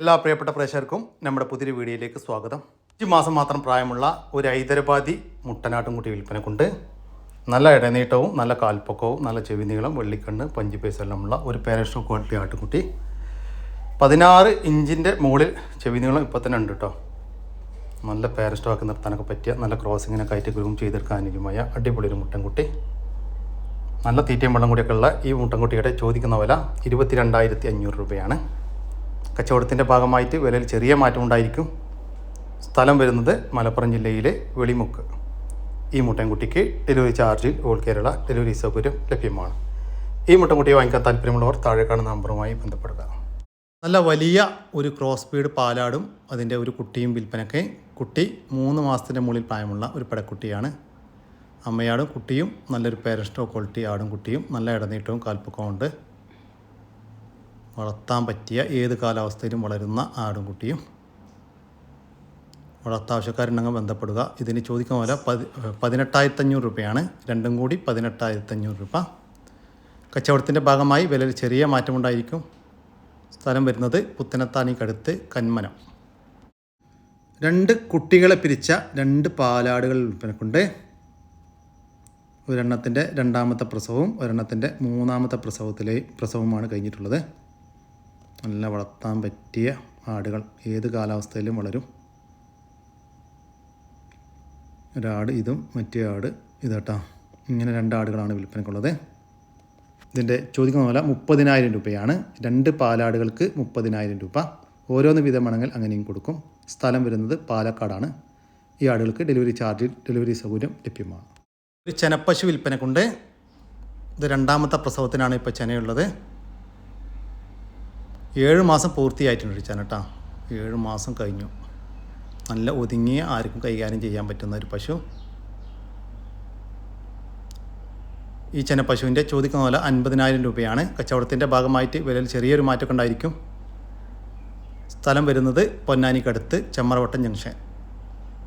എല്ലാ പ്രിയപ്പെട്ട പ്രേക്ഷകർക്കും നമ്മുടെ പുതിയൊരു വീഡിയോയിലേക്ക് സ്വാഗതം. അഞ്ച് മാസം മാത്രം പ്രായമുള്ള ഒരു ഹൈദരാബാദി മുട്ടനാട്ടുംകുട്ടി വിൽപ്പനക്കുണ്ട്. നല്ല ഇടനീട്ടവും നല്ല കാൽപ്പൊക്കവും നല്ല ചെവി നീളം വെള്ളിക്കണ്ണ് പഞ്ച് എല്ലാമുള്ള ഒരു പേരഷോ ക്വാളിറ്റി ആട്ടുംകുട്ടി. പതിനാറ് ഇഞ്ചിന്റെ മുകളിൽ ചെവി നീളം ഇപ്പോൾ തന്നെ ഉണ്ട് കേട്ടോ നല്ല പാരസ്റ്റോക്ക് നിർത്താനൊക്കെ പറ്റിയ നല്ല ക്രോസിങ്ങിനൊക്കെ ആയിട്ട് ഗ്രൂം ചെയ്തെടുക്കാൻ അനുജമായ അടിപൊളി ഒരു മുട്ടൻകുട്ടി. നല്ല തീറ്റയും വെള്ളം കൂടിയൊക്കെ ഉള്ള ഈ മുട്ടൻകുട്ടിയുടെ ചോദിക്കുന്ന വില ഇരുപത്തി രണ്ടായിരത്തി അഞ്ഞൂറ് രൂപയാണ്. കച്ചവടത്തിന്റെ ഭാഗമായിട്ട് വിലയിൽ ചെറിയ മാറ്റം ഉണ്ടായിരിക്കും. സ്ഥലം വരുന്നത് മലപ്പുറം ജില്ലയിലെ വെളിമുക്ക്. ഈ മുട്ടൻകുട്ടിക്ക് ഡെലിവറി ചാർജിൽ ഓൾ കേരള ഡെലിവറി സൗകര്യം ലഭ്യമാണ്. ഈ മുട്ടൻകുട്ടിയെ വാങ്ങിക്കാൻ താല്പര്യമുള്ളവർ താഴെ കാണുന്ന നമ്പറുമായി ബന്ധപ്പെടുക. നല്ല വലിയ ഒരു ക്രോസ് ബീഡ് പാലാടും അതിന്റെ ഒരു കുട്ടിയും വിൽപ്പനയ്ക്ക് കുട്ടി മൂന്ന് മാസത്തിന്റെ മുകളിൽ പ്രായമുള്ള ഒരു പടക്കുട്ടിയാണ്. അമ്മയാടും കുട്ടിയും നല്ലൊരു പേരസ്റ്റോ ക്വാളിറ്റി ആടും കുട്ടിയും നല്ല ഇടനീട്ടവും കാൽപ്പൊക്കവും ഉണ്ട്. വളർത്താൻ പറ്റിയ ഏത് കാലാവസ്ഥയിലും വളരുന്ന ആടും കുട്ടിയും വളർത്താവശ്യക്കാരുണ്ടെങ്കിൽ ബന്ധപ്പെടുക. ഇതിന് ചോദിക്കുന്ന പോലെ പതി പതിനെട്ടായിരത്തഞ്ഞൂറ് രൂപയാണ്. രണ്ടും കൂടി പതിനെട്ടായിരത്തഞ്ഞൂറ് രൂപ. കച്ചവടത്തിന്റെ ഭാഗമായി വിലയിൽ ചെറിയ മാറ്റമുണ്ടായിരിക്കും. സ്ഥലം വരുന്നത് പുത്തനത്താണിക്കടുത്ത് കന്മനം. രണ്ട് കുട്ടികളെ പിരിച്ച രണ്ട് പാലാടുകൾ വിൽപ്പനക്കുണ്ട്. ഒരെണ്ണത്തിന്റെ രണ്ടാമത്തെ പ്രസവവും ഒരെണ്ണത്തിന്റെ മൂന്നാമത്തെ പ്രസവത്തിലെ പ്രസവമാണ് കഴിഞ്ഞിട്ടുള്ളത്. നല്ല വളർത്താൻ പറ്റിയ ആടുകൾ ഏത് കാലാവസ്ഥയിലും വളരും. ഒരാട് ഇതും മറ്റേ ആട് ഇതേട്ടാ. ഇങ്ങനെ രണ്ട് ആടുകളാണ് വിൽപ്പനക്കുള്ളത്. ഇതിന്റെ ചോദിക്കുന്ന പോലെ മുപ്പതിനായിരം രൂപയാണ്. രണ്ട് പാലാടുകൾക്ക് മുപ്പതിനായിരം രൂപ. ഓരോന്ന് വീതമാണെങ്കിൽ അങ്ങനെയും കൊടുക്കും. സ്ഥലം വരുന്നത് പാലക്കാടാണ്. ഈ ആടുകൾക്ക് ഡെലിവറി ചാർജ് ഡെലിവറി സൗകര്യം ലഭ്യമാണ്. ഒരു ചെനപ്പശു വിൽപ്പനക്കുണ്ട്. ഇത് രണ്ടാമത്തെ പ്രസവത്തിനാണ് ഇപ്പോൾ ചെനയുള്ളത്. ഏഴ് മാസം പൂർത്തിയായിട്ടുണ്ട് ചെന ഏഴ് മാസം കഴിഞ്ഞു. നല്ല ഒതുങ്ങിയ ആർക്കും കൈകാര്യം ചെയ്യാൻ പറ്റുന്ന ഒരു പശു. ഈ ചെന പശുവിന്റെ ചോദിക്കുന്ന പോലെ അൻപതിനായിരം രൂപയാണ്. കച്ചവടത്തിന്റെ ഭാഗമായിട്ട് വിലയിൽ ചെറിയൊരു മാറ്റമൊക്കെ ഉണ്ടായിരിക്കും. സ്ഥലം വരുന്നത് പൊന്നാനിക്കടുത്ത് ചെമ്മറവട്ടം ജംഗ്ഷൻ.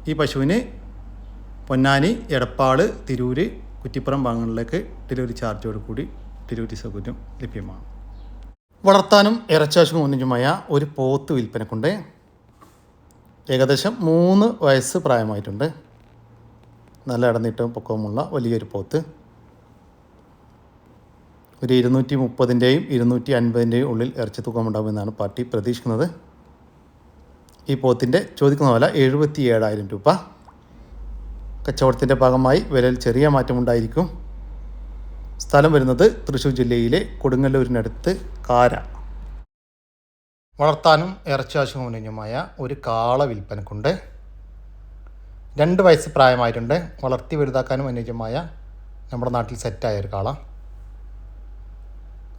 ഈ പശുവിന് പൊന്നാനി എടപ്പാട് തിരൂര് കുറ്റിപ്പുറം ഭാഗങ്ങളിലേക്ക് ഡെലിവറി ചാർജോട് കൂടി ഡെലിവറി സൗകര്യം ലഭ്യമാണ്. വളർത്താനും ഇറച്ചാശും ഒന്നിനുമായ ഒരു പോത്ത് വിൽപ്പനക്കുണ്ട്. ഏകദേശം മൂന്ന് വയസ്സ് പ്രായമായിട്ടുണ്ട്. നല്ല ഇടനീട്ടവും പൊക്കവുമുള്ള വലിയൊരു പോത്ത്. ഒരു ഇരുന്നൂറ്റി മുപ്പതിന്റെയും ഇരുന്നൂറ്റി അൻപതിന്റെയും ഉള്ളിൽ ഇറച്ചി തൂക്കമുണ്ടാകുമെന്നാണ് പാർട്ടി പ്രതീക്ഷിക്കുന്നത്. ഈ പോത്തിന്റെ ചോദിക്കുന്ന വില എഴുപത്തി ഏഴായിരം രൂപ. കച്ചവടത്തിന്റെ ഭാഗമായി വിലയിൽ ചെറിയ മാറ്റമുണ്ടായിരിക്കും. സ്ഥലം വരുന്നത് തൃശ്ശൂർ ജില്ലയിലെ കൊടുങ്ങല്ലൂരിനടുത്ത് കാര. വളർത്താനും ഇറച്ചാശുമനുമായ ഒരു കാള വിൽപ്പനക്കുണ്ട്. രണ്ട് വയസ്സ് പ്രായമായിട്ടുണ്ട്. വളർത്തി വലുതാക്കാനും അനുയോജ്യമായ നമ്മുടെ നാട്ടിൽ സെറ്റായ ഒരു കാള.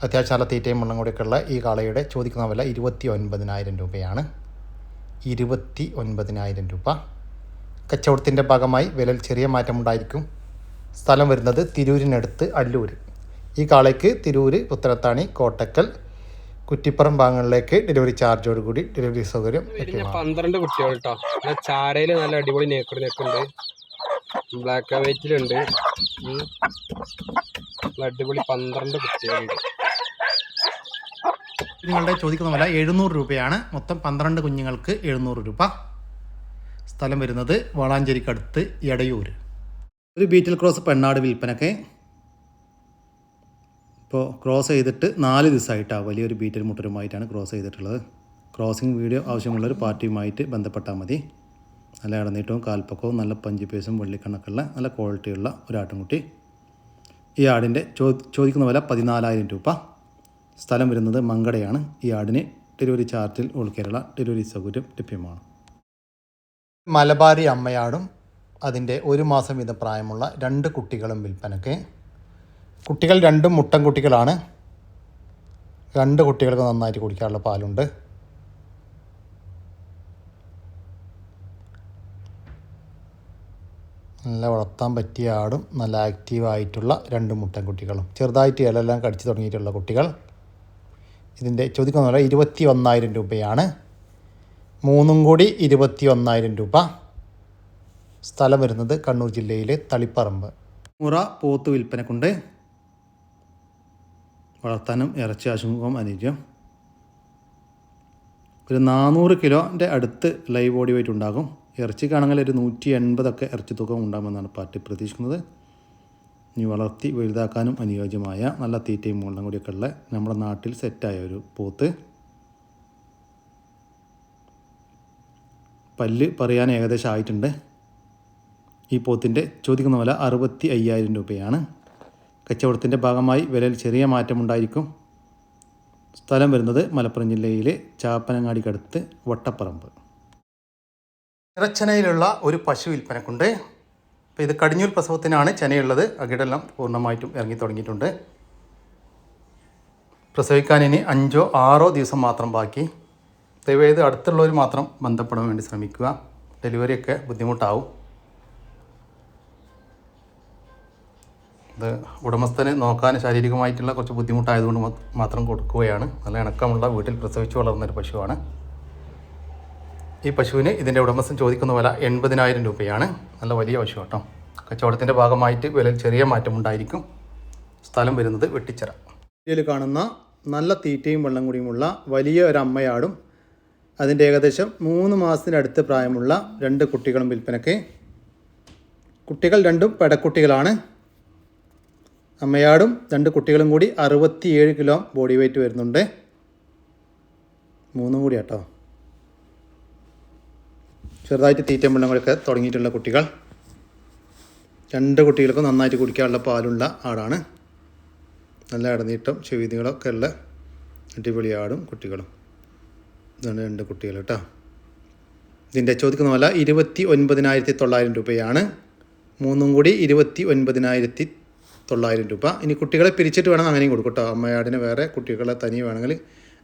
അത്യാവശ്യം നല്ല തീറ്റയും മണ്ണും കൂടിയൊക്കെയുള്ള ഈ കാളയുടെ ചോദിക്കുന്ന വില ഇരുപത്തി ഒൻപതിനായിരം രൂപയാണ്. ഇരുപത്തി ഒൻപതിനായിരം രൂപ. കച്ചവടത്തിന്റെ ഭാഗമായി വിലയിൽ ചെറിയ മാറ്റമുണ്ടായിരിക്കും. സ്ഥലം വരുന്നത് തിരൂരിനടുത്ത് അല്ലൂർ ഈ കാളയ്ക്ക് തിരൂര് പുത്തനത്താണി കോട്ടക്കൽ കുറ്റിപ്പുറം ഭാഗങ്ങളിലേക്ക് ഡെലിവറി ചാർജോട് കൂടി ഡെലിവറി സൗകര്യം പന്ത്രണ്ട് കുട്ടികൾ കേട്ടോ പിന്നെ ചാരയിൽ നല്ല അടിപൊളി നേക്കർ നെക്കുണ്ട് ബ്ലാക്ക് ആൻഡ് വൈറ്റിലുണ്ട് അടിപൊളി പന്ത്രണ്ട് കുട്ടികളുണ്ട്. നിങ്ങളുടെ ചോദിക്കുന്ന വില എഴുന്നൂറ് രൂപയാണ്. മൊത്തം പന്ത്രണ്ട് കുഞ്ഞുങ്ങൾക്ക് എഴുന്നൂറ് രൂപ. സ്ഥലം വരുന്നത് വളാഞ്ചേരിക്കടുത്ത് എടയൂർ ഒരു ബീറ്റിൽ ക്രോസ് പെണ്ണാട് വിൽപ്പനക്ക്. ഇപ്പോൾ ക്രോസ് ചെയ്തിട്ട് നാല് ദിവസമായിട്ടാണ് വലിയൊരു ബീറ്റിൽ മുട്ടരുമായിട്ടാണ് ക്രോസ് ചെയ്തിട്ടുള്ളത്. ക്രോസിംഗ് വീഡിയോ ആവശ്യമുള്ള ഒരു പാർട്ടിയുമായിട്ട് ബന്ധപ്പെട്ടാൽ മതി. നല്ല ഇടനീട്ടവും കാൽപ്പക്കവും നല്ല പഞ്ച് പേസും വെള്ളിക്കണക്കുള്ള നല്ല ക്വാളിറ്റിയുള്ള ഒരു ആട്ടിൻകുട്ടി ഈ ആടിന്റെ ചോ ചോദിക്കുന്ന വില പതിനാലായിരം രൂപ. സ്ഥലം വരുന്നത് മങ്കടയാണ്. ഈ ആടിന് ഡെലിവറി ചാർജിൽ ഓൾ കേരള ഡെലിവറി സൗകര്യം ലഭ്യമാണ്. മലബാരി അമ്മയാടും അതിന്റെ ഒരു മാസം വീതം പ്രായമുള്ള രണ്ട് കുട്ടികളും വിൽപ്പനയ്ക്ക്. കുട്ടികൾ രണ്ടും മുട്ടൻ കുട്ടികളാണ്. രണ്ട് കുട്ടികൾക്ക് നന്നായിട്ട് കുടിക്കാനുള്ള പാലുണ്ട്. നല്ല വളർത്താൻ പറ്റിയ ആടും നല്ല ആക്റ്റീവായിട്ടുള്ള രണ്ട് മുട്ടൻ കുട്ടികളും. ചെറുതായിട്ട് ഇലയെല്ലാം കടിച്ചു തുടങ്ങിയിട്ടുള്ള കുട്ടികൾ. ഇതിന്റെ ചോദിക്കുന്ന പോലെ ഇരുപത്തി ഒന്നായിരം രൂപയാണ്. മൂന്നും കൂടി ഇരുപത്തി ഒന്നായിരം രൂപ. സ്ഥലം വരുന്നത് കണ്ണൂർ ജില്ലയിലെ തളിപ്പറമ്പ്. മുറ പോത്ത് വിൽപ്പനക്കുണ്ട് വളർത്താനും ഇറച്ചി ആശുമുഖം അനുയോജ്യം. ഒരു നാനൂറ് കിലോന്റെ അടുത്ത് ലൈവ് ബോഡി വെയിറ്റ് ഉണ്ടാകും. ഇറച്ചിക്കാണെങ്കിൽ ഒരു നൂറ്റി എൺപതൊക്കെ ഇറച്ചി തൂക്കം ഉണ്ടാകുമെന്നാണ് പാർട്ടി പ്രതീക്ഷിക്കുന്നത്. ഇനി വളർത്തി വലുതാക്കാനും അനുയോജ്യമായ നല്ല തീറ്റയും മുള്ളും കൂടിയൊക്കെ ഉള്ള നമ്മുടെ നാട്ടിൽ സെറ്റായ ഒരു പോത്ത്. പല്ല് പറയാൻ ഏകദേശം ആയിട്ടുണ്ട്. ഈ പോത്തിന്റെ ചോദിക്കുന്ന വില അറുപത്തി അയ്യായിരം രൂപയാണ്. കച്ചവടത്തിന്റെ ഭാഗമായി വിലയിൽ ചെറിയ മാറ്റമുണ്ടായിരിക്കും. സ്ഥലം വരുന്നത് മലപ്പുറം ജില്ലയിലെ ചാപ്പനങ്ങാടിക്കടുത്ത് വട്ടപ്പറമ്പ്. ഇറച്ചനയിലുള്ള ഒരു പശു വിൽപ്പനക്കുണ്ട്. അപ്പോൾ ഇത് കടിഞ്ഞൂൽ പ്രസവത്തിനാണ് ചെനയുള്ളത് അകിടെല്ലാം പൂർണമായിട്ടും ഇറങ്ങി തുടങ്ങിയിട്ടുണ്ട്. പ്രസവിക്കാൻ ഇനി അഞ്ചോ ആറോ ദിവസം മാത്രം ബാക്കി. ദയവേത് അടുത്തുള്ളവർ മാത്രം ബന്ധപ്പെടാൻ വേണ്ടി ശ്രമിക്കുക. ഡെലിവറിയൊക്കെ ബുദ്ധിമുട്ടാവും. ഇത് ഉടമസ്ഥന് നോക്കാൻ ശാരീരികമായിട്ടുള്ള കുറച്ച് ബുദ്ധിമുട്ടായതുകൊണ്ട് മാത്രം കൊടുക്കുകയാണ്. നല്ല ഇണക്കമുള്ള വീട്ടിൽ പ്രസവിച്ച് വളർന്നൊരു പശുവാണ്. ഈ പശുവിന് ഇതിന്റെ ഉടമസ്ഥൻ ചോദിക്കുന്ന വില എൺപതിനായിരം രൂപയാണ്. നല്ല വലിയ പശു കേട്ടോ. കച്ചവടത്തിന്റെ ഭാഗമായിട്ട് വില ചെറിയ മാറ്റമുണ്ടായിരിക്കും സ്ഥലം വരുന്നത് വെട്ടിച്ചിറ. ഇതിൽ കാണുന്ന നല്ല തീറ്റയും വെള്ളം കൂടിയുമുള്ള വലിയ ഒരു അമ്മയാടും അതിന്റെ ഏകദേശം മൂന്ന് മാസത്തിനടുത്ത് പ്രായമുള്ള രണ്ട് കുട്ടികളും വിൽപ്പനയ്ക്ക്. കുട്ടികൾ രണ്ടും പെടക്കുട്ടികളാണ്. അമ്മയാടും രണ്ട് കുട്ടികളും കൂടി അറുപത്തിയേഴ് കിലോ ബോഡി വെയിറ്റ് വരുന്നുണ്ട്. മൂന്നും കൂടി കേട്ടോ ചെറുതായിട്ട് തീറ്റയും വെള്ളങ്ങളൊക്കെ തുടങ്ങിയിട്ടുള്ള കുട്ടികൾ. രണ്ട് കുട്ടികൾക്കും നന്നായിട്ട് കുടിക്കാനുള്ള പാലുള്ള ആടാണ്. നല്ല ഇടനീട്ടം ചെവിതികളൊക്കെ ഉള്ള അടിപൊളി ആടും കുട്ടികളും. ഇതാണ് രണ്ട് കുട്ടികൾ കേട്ടോ. ഇതിന്റെ ചോദിക്കുന്ന വില ഇരുപത്തി ഒൻപതിനായിരത്തി തൊള്ളായിരം രൂപയാണ്. മൂന്നും കൂടി ഇരുപത്തി ഒൻപതിനായിരത്തി തൊള്ളായിരം രൂപ. ഇനി കുട്ടികളെ പിരിച്ചിട്ട് വേണം അങ്ങനെയും കൊടുക്കും കേട്ടോ. അമ്മയാടിന് വേറെ കുട്ടികളെ തനി വേണമെങ്കിൽ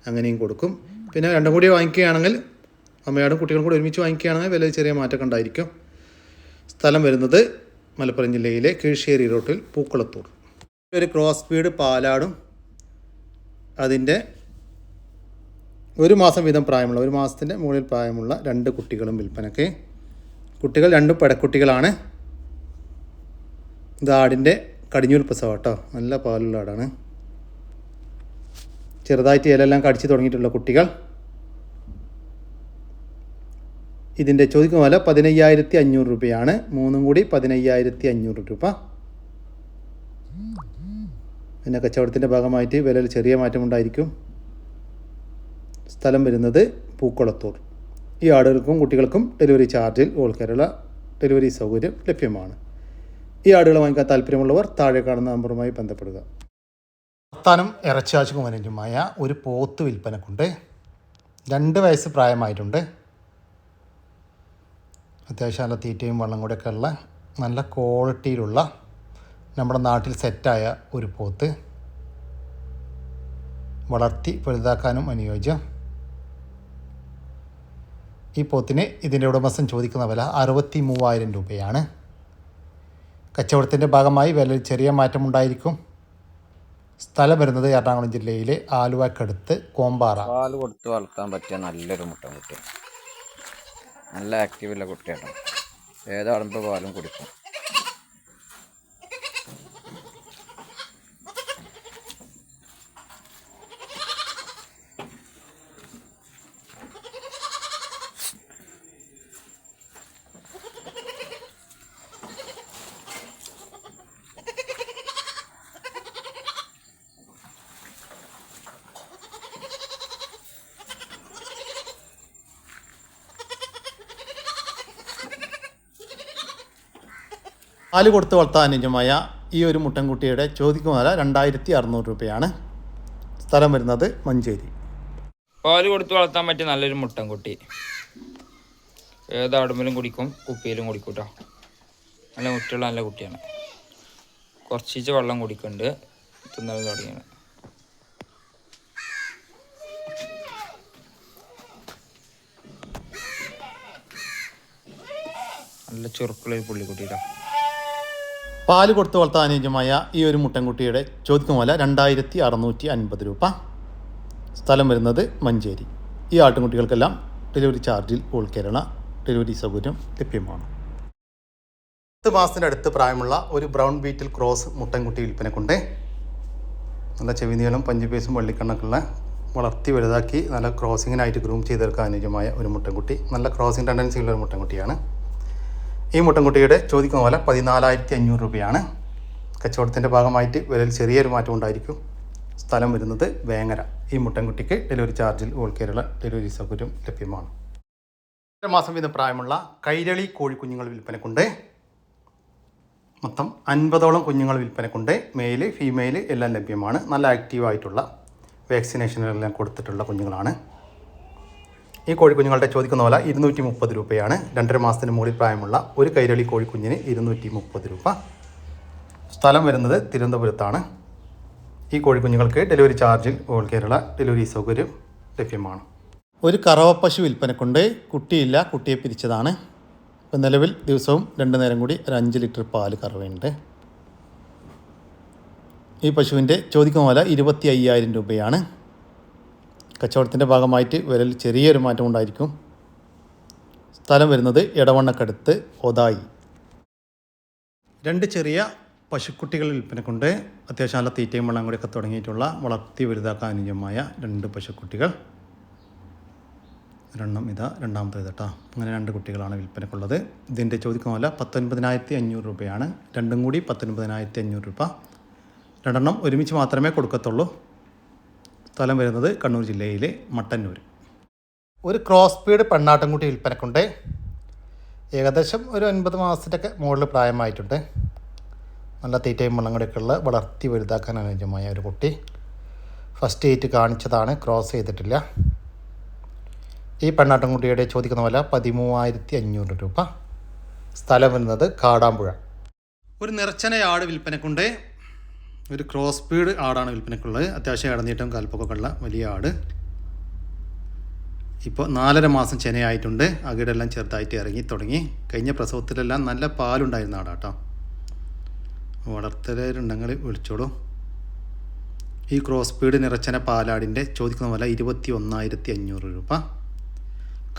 അങ്ങനെയും കൊടുക്കും. പിന്നെ രണ്ടും കൂടി വാങ്ങിക്കുകയാണെങ്കിൽ അമ്മയാടും കുട്ടികളും കൂടി ഒരുമിച്ച് വാങ്ങിക്കുകയാണെങ്കിൽ വില ചെറിയ മാറ്റമൊക്കെ ഉണ്ടായിരിക്കും. സ്ഥലം വരുന്നത് മലപ്പുറം ജില്ലയിലെ കീഴ്ശ്ശേരി റോട്ടിൽ പൂക്കുളത്തൂർ. ഒരു ക്രോസ് സ്പീഡ് പാലാടും അതിന്റെ ഒരു മാസം വീതം പ്രായമുള്ള ഒരു മാസത്തിന്റെ മുകളിൽ പ്രായമുള്ള രണ്ട് കുട്ടികളും വിൽപ്പനയ്ക്ക്. കുട്ടികൾ രണ്ടും പടക്കുട്ടികളാണ്. ഇത് ആടിന്റെ കടിഞ്ഞൂൽ പ്രസവം കേട്ടോ. നല്ല പാലുള്ള ആടാണ്. ചെറുതായിട്ട് ഇലയെല്ലാം കടിച്ചു തുടങ്ങിയിട്ടുള്ള കുട്ടികൾ. ഇതിന്റെ ചോദിക്കുന്ന വില പതിനയ്യായിരത്തി അഞ്ഞൂറ് രൂപയാണ്. മൂന്നും കൂടി പതിനയ്യായിരത്തി അഞ്ഞൂറ് രൂപ. പിന്നെ കച്ചവടത്തിന്റെ ഭാഗമായിട്ട് വിലയിൽ ചെറിയ മാറ്റമുണ്ടായിരിക്കും സ്ഥലം വരുന്നത് പൂക്കുളത്തൂർ. ഈ ആടുകൾക്കും കുട്ടികൾക്കും ഡെലിവറി ചാർജിൽ ഓൾ കേരള ഡെലിവറി സൗകര്യം ലഭ്യമാണ്. ഈ ആടുകൾ വാങ്ങിക്കാൻ താല്പര്യമുള്ളവർ താഴെ കാണുന്ന നമ്പറുമായി ബന്ധപ്പെടുക. വർത്താനം ഇറച്ചാച്ചുകുമരനുമായ ഒരു പോത്ത് വിൽപ്പനക്കുണ്ട്. രണ്ട് വയസ്സ് പ്രായമായിട്ടുണ്ട്. അത്യാവശ്യം നല്ല തീറ്റയും വെള്ളം കൂടെയൊക്കെ ഉള്ള നല്ല ക്വാളിറ്റിയിലുള്ള നമ്മുടെ നാട്ടിൽ സെറ്റായ ഒരു പോത്ത്. വളർത്തി വലുതാക്കാനും അനുയോജ്യം. ഈ പോത്തിന് ഇതിന്റെ ഉടമസ്ഥൻ ചോദിക്കുന്ന വില അറുപത്തി മൂവായിരം രൂപയാണ്. കച്ചവടത്തിന്റെ ഭാഗമായി വിലയിൽ ചെറിയ മാറ്റമുണ്ടായിരിക്കും. സ്ഥലം വരുന്നത് എറണാകുളം ജില്ലയിലെ ആലുവക്കടുത്ത് കോമ്പാറ. പാൽ കൊടുത്ത് വളർത്താൻ പറ്റിയ നല്ലൊരു മുട്ടൻ കുട്ടി നല്ല ആക്റ്റീവുള്ള കുട്ടിയാണ്. ഏതാടുമ്പോൾ പാലും കുടിക്കും. പാൽ കൊടുത്ത് വളർത്താൻ അനുജമായ ഈ ഒരു മുട്ടൻകുട്ടിയുടെ ചോദിക്കുന്ന വില രണ്ടായിരത്തി അറുന്നൂറ് രൂപയാണ്. സ്ഥലം വരുന്നത് മഞ്ചേരി. പാൽ കൊടുത്ത് വളർത്താൻ പറ്റിയ നല്ലൊരു മുട്ടൻകുട്ടി. ഏതാടുമ്പലും കുടിക്കും കുപ്പിയിലും കുടിക്കും കേട്ടോ നല്ല മുറ്റുള്ള നല്ല കുട്ടിയാണ്. കുറച്ചിച്ച് വെള്ളം കുടിക്കുന്നുണ്ട് തിന്നലും തുടങ്ങിയാണ്. നല്ല ചുറുക്കുള്ള ഒരു പുള്ളിക്കുട്ടി കേട്ടോ പാൽ കൊടുത്ത് വളർത്താൻ അനുയോജ്യമായ ഈ ഒരു മുട്ടൻകുട്ടിയുടെ ചോദിക്കുന്ന പോലെ രണ്ടായിരത്തി അറുന്നൂറ്റി അൻപത് രൂപ. സ്ഥലം വരുന്നത് മഞ്ചേരി. ഈ ആട്ടിൻകുട്ടികൾക്കെല്ലാം ഡെലിവറി ചാർജിൽ ഓൾ കേരള ഡെലിവറി സൗകര്യം ലഭ്യമാണ്. പത്ത് മാസത്തിന്റെ അടുത്ത് പ്രായമുള്ള ഒരു ബ്രൗൺ ബീറ്റിൽ ക്രോസ് മുട്ടൻകുട്ടി വിൽപ്പനക്കുണ്ട്. നല്ല ചെവി നീളം പഞ്ച് പീസും വെള്ളിക്കണ്ണൊക്കെയുള്ള വളർത്തി വലുതാക്കി നല്ല ക്രോസിങ്ങിനായിട്ട് ഗ്രൂം ചെയ്തെടുക്കാൻ അനുയോജ്യമായ ഒരു മുട്ടൻകുട്ടി. നല്ല ക്രോസിങ് ടെൻഡൻസി ഉള്ള ഒരു മുട്ടൻകുട്ടിയാണ്. ഈ മുട്ടൻകുട്ടിയുടെ ചോദിക്കുന്ന പോലെ പതിനാലായിരത്തി അഞ്ഞൂറ് രൂപയാണ്. കച്ചവടത്തിന്റെ ഭാഗമായിട്ട് വിലയിൽ ചെറിയൊരു മാറ്റം ഉണ്ടായിരിക്കും. സ്ഥലം വരുന്നത് വേങ്ങര. ഈ മുട്ടൻകുട്ടിക്ക് ഡെലിവറി ചാർജിൽ ഓൾ കേരള ഡെലിവറി സൗകര്യം ലഭ്യമാണ്. മാസം വീതം പ്രായമുള്ള കൈരളി കോഴിക്കുഞ്ഞുങ്ങൾ വിൽപ്പനക്കുണ്ട്. മൊത്തം അൻപതോളം കുഞ്ഞുങ്ങൾ വിൽപ്പനക്കുണ്ട്. മെയിൽ ഫീമെയിൽ എല്ലാം ലഭ്യമാണ്. നല്ല ആക്റ്റീവായിട്ടുള്ള വാക്സിനേഷനുകളെല്ലാം കൊടുത്തിട്ടുള്ള കുഞ്ഞുങ്ങളാണ്. ഈ കോഴിക്കുഞ്ഞുങ്ങളുടെ ചോദിക്കുന്ന പോലെ ഇരുന്നൂറ്റി മുപ്പത് രൂപയാണ്. രണ്ടര മാസത്തിന് മുകളിൽ പ്രായമുള്ള ഒരു കൈരളി കോഴിക്കുഞ്ഞിന് ഇരുന്നൂറ്റി മുപ്പത് രൂപ. സ്ഥലം വരുന്നത് തിരുവനന്തപുരത്താണ്. ഈ കോഴിക്കുഞ്ഞുങ്ങൾക്ക് ഡെലിവറി ചാർജിൽ ഓൾ കേരള ഡെലിവറി സൗകര്യം ലഭ്യമാണ്. ഒരു കറവ പശു വിൽപ്പനക്കുണ്ട്. കുട്ടിയില്ല കുട്ടിയെ പിരിച്ചതാണ്. ഇപ്പം നിലവിൽ ദിവസവും രണ്ട് നേരം കൂടി ഒരു അഞ്ച് ലിറ്റർ പാൽ കറവയുണ്ട്. ഈ പശുവിന്റെ ചോദിക്കുന്ന വില ഇരുപത്തി അയ്യായിരം രൂപയാണ്. കച്ചവടത്തിന്റെ ഭാഗമായിട്ട് വിലയിൽ ചെറിയൊരു മാറ്റം ഉണ്ടായിരിക്കും. സ്ഥലം വരുന്നത് ഇടവണ്ണക്കടുത്ത് ഒതായി. രണ്ട് ചെറിയ പശുക്കുട്ടികൾ വിൽപ്പനക്കുണ്ട്. അത്യാവശ്യം നല്ല തീറ്റയും വെള്ളം കൂടിയൊക്കെ തുടങ്ങിയിട്ടുള്ള വളർത്തി വലുതാക്കാൻ അനുയോജ്യമായ രണ്ട് പശുക്കുട്ടികൾ. ഒരെണ്ണം ഇതാ രണ്ടാമത്തേത് കേട്ടോ അങ്ങനെ രണ്ട് കുട്ടികളാണ് വിൽപ്പനക്കുള്ളത്. ഇതിന്റെ ചോദിക്കുന്ന വില പത്തൊൻപതിനായിരത്തി അഞ്ഞൂറ് രൂപയാണ്. രണ്ടും കൂടി പത്തൊൻപതിനായിരത്തി അഞ്ഞൂറ് രൂപ. രണ്ടെണ്ണം ഒരുമിച്ച് മാത്രമേ കൊടുക്കത്തുള്ളൂ. സ്ഥലം വരുന്നത് കണ്ണൂർ ജില്ലയിലെ മട്ടന്നൂർ. ഒരു ക്രോസ് സ്പീഡ് പെണ്ണാട്ടൻകുട്ടി വിൽപ്പനക്കുണ്ട്. ഏകദേശം ഒരു ഒൻപത് മാസത്തിന്റെയൊക്കെ മുകളിൽ പ്രായമായിട്ടുണ്ട്. നല്ല തീറ്റയും വെള്ളം കൂടെയൊക്കെ ഉള്ള വളർത്തി വലുതാക്കാൻ അനുയോജ്യമായ ഒരു കുട്ടി. ഫസ്റ്റ് എയ്റ്റ് കാണിച്ചതാണ് ക്രോസ് ചെയ്തിട്ടില്ല. ഈ പെണ്ണാട്ടൻകുട്ടിയുടെ ചോദിക്കുന്ന വില പതിമൂവായിരത്തി അഞ്ഞൂറ് രൂപ. സ്ഥലം വരുന്നത് കാടാമ്പുഴ. ഒരു നിറച്ചനയാട് വിൽപ്പനക്കുണ്ട്. ഒരു ക്രോസ് സ്പീഡ് ആടാണ് വിൽപ്പനക്കുള്ളത്. അത്യാവശ്യം ഇടനീട്ടം കാൽപ്പൊക്കെ വലിയ ആട്. ഇപ്പോൾ നാലര മാസം ചെനയായിട്ടുണ്ട്. അകിടെല്ലാം ചെറുതായിട്ട് ഇറങ്ങി തുടങ്ങി. കഴിഞ്ഞ പ്രസവത്തിലെല്ലാം നല്ല പാലുണ്ടായിരുന്ന ആടാട്ടോ. വളർത്തലുണ്ടെങ്കിൽ വിളിച്ചോളൂ ഈ ക്രോസ് സ്പീഡ് നിറച്ചന പാലാടിന്റെ ചോദിക്കുന്ന വില ഇരുപത്തി ഒന്നായിരത്തി അഞ്ഞൂറ് രൂപ.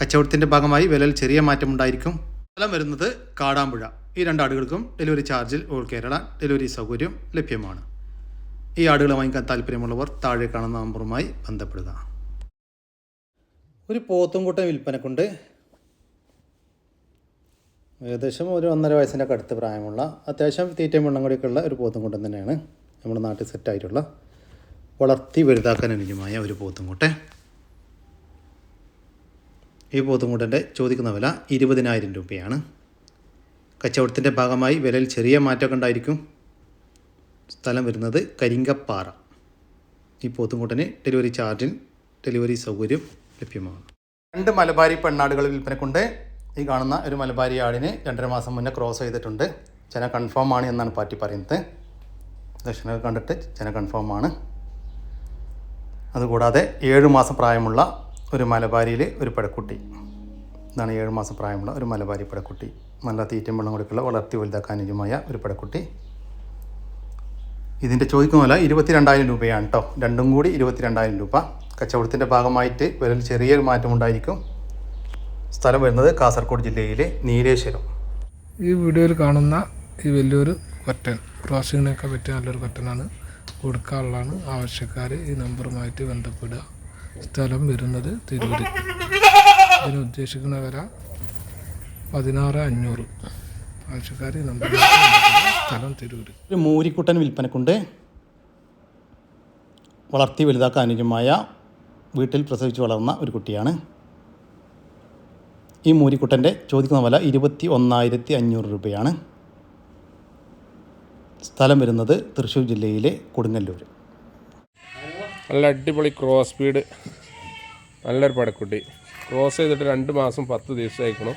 കച്ചവടത്തിന്റെ ഭാഗമായി വിലയിൽ ചെറിയ മാറ്റമുണ്ടായിരിക്കും. സ്ഥലം വരുന്നത് കാടാമ്പുഴ. ഈ രണ്ട് ആടുകൾക്കും ഡെലിവറി ചാർജിൽ ഓൾ കേരള ഡെലിവറി സൗകര്യം ലഭ്യമാണ്. ഈ ആടുകളെ വാങ്ങിക്കാൻ താല്പര്യമുള്ളവർ താഴെ കാണുന്ന നമ്പറുമായി ബന്ധപ്പെടുക. ഒരു പോത്തുംകൂട്ടം വിൽപ്പനക്കുണ്ട്. ഏകദേശം ഒരു ഒന്നര വയസ്സിന്റെ അടുത്ത് പ്രായമുള്ള അത്യാവശ്യം തീറ്റയും വെള്ളം കൂടിയൊക്കെയുള്ള ഒരു ഒരു പോത്തുംകൂട്ടം തന്നെയാണ്. നമ്മുടെ നാട്ടിൽ സെറ്റായിട്ടുള്ള വളർത്തി വലുതാക്കാൻ അനുജമായ ഒരു പോത്തുംകൂട്ടെ ഈ പോത്തുംകൂട്ടന്റെ ചോദിക്കുന്ന വില ഇരുപതിനായിരം രൂപയാണ്. കച്ചവടത്തിന്റെ ഭാഗമായി വിലയിൽ ചെറിയ മാറ്റമൊക്കെ ഉണ്ടായിരിക്കും. സ്ഥലം വരുന്നത് കരിങ്കപ്പാറ. ഈ പോത്തുംകൂട്ടന് ഡെലിവറി ചാർജിൽ ഡെലിവറി സൗകര്യം ലഭ്യമാണ്. രണ്ട് മലബാരി പെണ്ണാടുകൾ വിൽപ്പനക്കുണ്ട്. ഈ കാണുന്ന ഒരു മലബാരി ആടിന് രണ്ടര മാസം മുന്നേ ക്രോസ് ചെയ്തിട്ടുണ്ട്. ചെന കൺഫേം ആണ് എന്നാണ് പാർട്ടി പറയുന്നത്. ദക്ഷിണ കണ്ടിട്ട് ചെന കൺഫേം ആണ്. അതുകൂടാതെ ഏഴ് മാസം പ്രായമുള്ള ഒരു മലബാരിയിൽ ഒരു പഴക്കുട്ടി ഇതാണ് ഏഴ് മാസം പ്രായമുള്ള ഒരു മലബാരി പഴക്കുട്ടി നല്ല തീറ്റയും വെള്ളം കൊടുക്കുള്ള വളർത്തി വലുതാക്കാനുജമായ ഒരു പടക്കുട്ടി. ഇതിന്റെ ചോദിക്കുന്ന വില ഇരുപത്തിരണ്ടായിരം രൂപയാണ് കേട്ടോ രണ്ടും കൂടി ഇരുപത്തിരണ്ടായിരം രൂപ. കച്ചവടത്തിന്റെ ഭാഗമായിട്ട് വിലയിൽ ചെറിയൊരു മാറ്റമുണ്ടായിരിക്കും സ്ഥലം വരുന്നത് കാസർഗോഡ് ജില്ലയിലെ നീലേശ്വരം. ഈ വീഡിയോയിൽ കാണുന്ന ഈ വലിയൊരു കൊറ്റൻ ക്രോസിങ്ങിനൊക്കെ പറ്റിയ നല്ലൊരു കൊറ്റനാണ് കൊടുക്കാനുള്ളതാണ് ആവശ്യക്കാർ ഈ നമ്പറുമായിട്ട് ബന്ധപ്പെടുക. സ്ഥലം വരുന്നത് തിരൂര്. ഇതിന് ഉദ്ദേശിക്കുന്ന വില പതിനാറ് അഞ്ഞൂറ്. ആവശ്യക്കാർ ഈ ബന്ധപ്പെടുക സ്ഥലം തിരൂര്. ഒരു മൂരിക്കുട്ടൻ വിൽപ്പനക്കുണ്ട്. വളർത്തി വലുതാക്കാൻ അനുജമായ വീട്ടിൽ പ്രസവിച്ച് വളർന്ന ഒരു കുട്ടിയാണ്. ഈ മൂരിക്കുട്ടന്റെ ചോദിക്കുന്ന വില ഇരുപത്തി ഒന്നായിരത്തി അഞ്ഞൂറ് രൂപയാണ്. സ്ഥലം വരുന്നത് തൃശ്ശൂർ ജില്ലയിലെ കൊടുങ്ങല്ലൂർ നല്ല അടിപൊളി ക്രോസ് സ്പീഡ് നല്ലൊരു പടക്കുട്ടി. ക്രോസ് ചെയ്തിട്ട് രണ്ട് മാസം പത്ത് ദിവസം അയക്കണം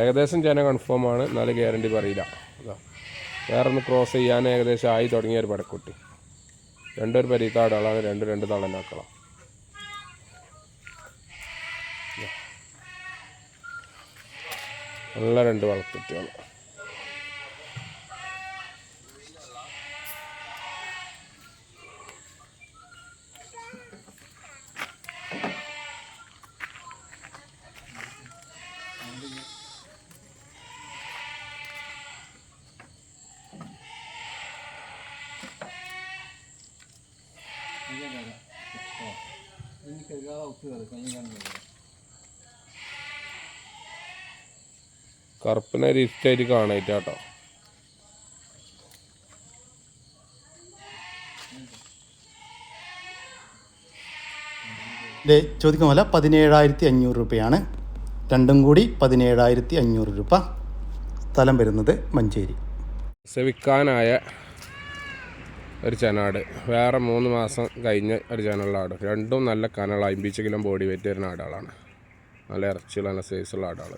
ഏകദേശം ജന കൺഫേം ആണ്. എന്നാലും ഗ്യാരണ്ടി പറയില്ല. അതാ. വേറെ ഒന്ന് ക്രോസ് ചെയ്യാൻ ഏകദേശം ആയി തുടങ്ങിയ ഒരു പടക്കുട്ടി. രണ്ടൊരു പരീത്താടാളാണ് രണ്ട് രണ്ട് തളനാക്കളാം നല്ല രണ്ട് വളർത്തുട്ടിയാണ് കറുപ്പിനെ ഒരു ഇഷ്ടമായിട്ട് കാണായിട്ട് കേട്ടോ ചോദിക്കും ചോദിക്കുന്ന പോലെ പതിനേഴായിരത്തി അഞ്ഞൂറ് രൂപയാണ്. രണ്ടും കൂടി പതിനേഴായിരത്തി അഞ്ഞൂറ് രൂപ. സ്ഥലം വരുന്നത് മഞ്ചേരി. സെവിക്കാനായ ഒരു ചെനാട്. വേറെ മൂന്ന് മാസം കഴിഞ്ഞ ഒരു ചെനുള്ള ആട്. രണ്ടും നല്ല കനള. അമ്പീച്ച് കിലോ ബോഡി വെയിറ്റ് വരുന്ന ആടുകളാണ് നല്ല ഇറച്ചിയുള്ള നല്ല സൈസുള്ള ആടുകൾ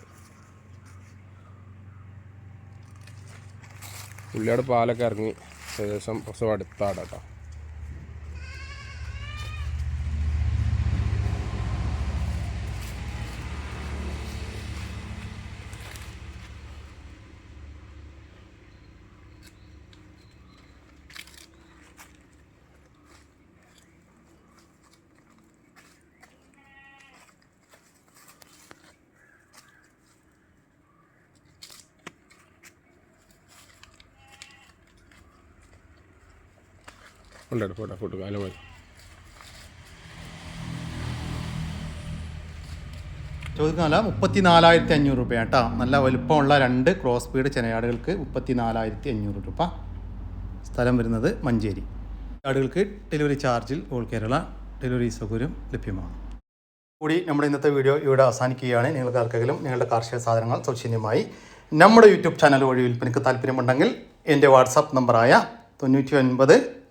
പുള്ളിയോട് പാലൊക്കെ ഇറങ്ങി ഏകദേശം പ്രസവം അടുത്ത ആടാട്ടോ. ഉണ്ടോ ഫോട്ടോ ഫോട്ടോ കാലം മതി ചോദിക്കുന്നതല്ല മുപ്പത്തി നാലായിരത്തി അഞ്ഞൂറ് രൂപ കേട്ടോ. നല്ല വലുപ്പമുള്ള രണ്ട് ക്രോസ് ബീഡ് ചെനയാടുകൾക്ക് മുപ്പത്തി നാലായിരത്തി അഞ്ഞൂറ് രൂപ. സ്ഥലം വരുന്നത് മഞ്ചേരി. ആടുകൾക്ക് ഡെലിവറി ചാർജിൽ ഓൾ കേരള ഡെലിവറി സൗകര്യം ലഭ്യമാണ്. കൂടി നമ്മുടെ ഇന്നത്തെ വീഡിയോ ഇവിടെ അവസാനിക്കുകയാണ്. നിങ്ങൾക്ക് ആർക്കെങ്കിലും നിങ്ങളുടെ കാർഷിക സാധനങ്ങൾ സൗജന്യമായി നമ്മുടെ യൂട്യൂബ് ചാനൽ വഴി വിൽപ്പനയ്ക്ക് താല്പര്യമുണ്ടെങ്കിൽ എന്റെ വാട്സാപ്പ് നമ്പറായ തൊണ്ണൂറ്റി ഒൻപത്